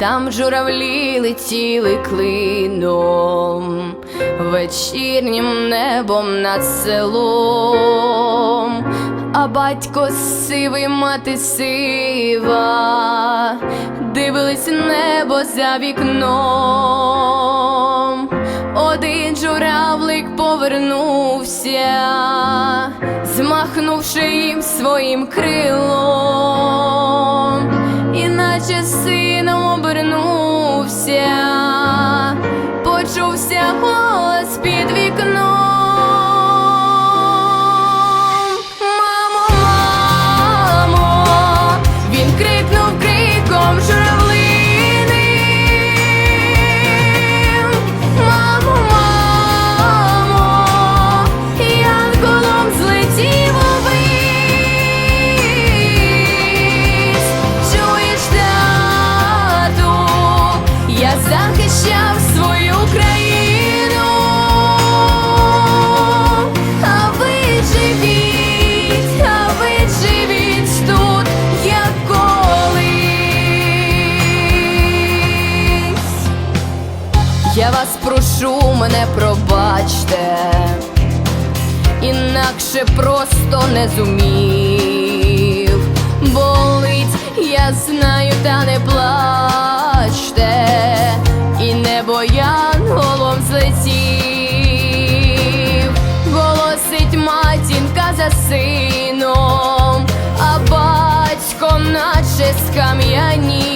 там журавлі летіли клином, вечірнім небом над селом, а батько сивий, мати сива, дивились небо за вікном. Один журавлик повернувся, змахнувши їм своїм крилом, іначе сином обернувся, почувся голос під вікном. прошу мене, пробачте, інакше просто не зумів. Болить, я знаю, та не плачте, і не боян голов злетів, голосить матінка за сином, а батько наче скам'янів.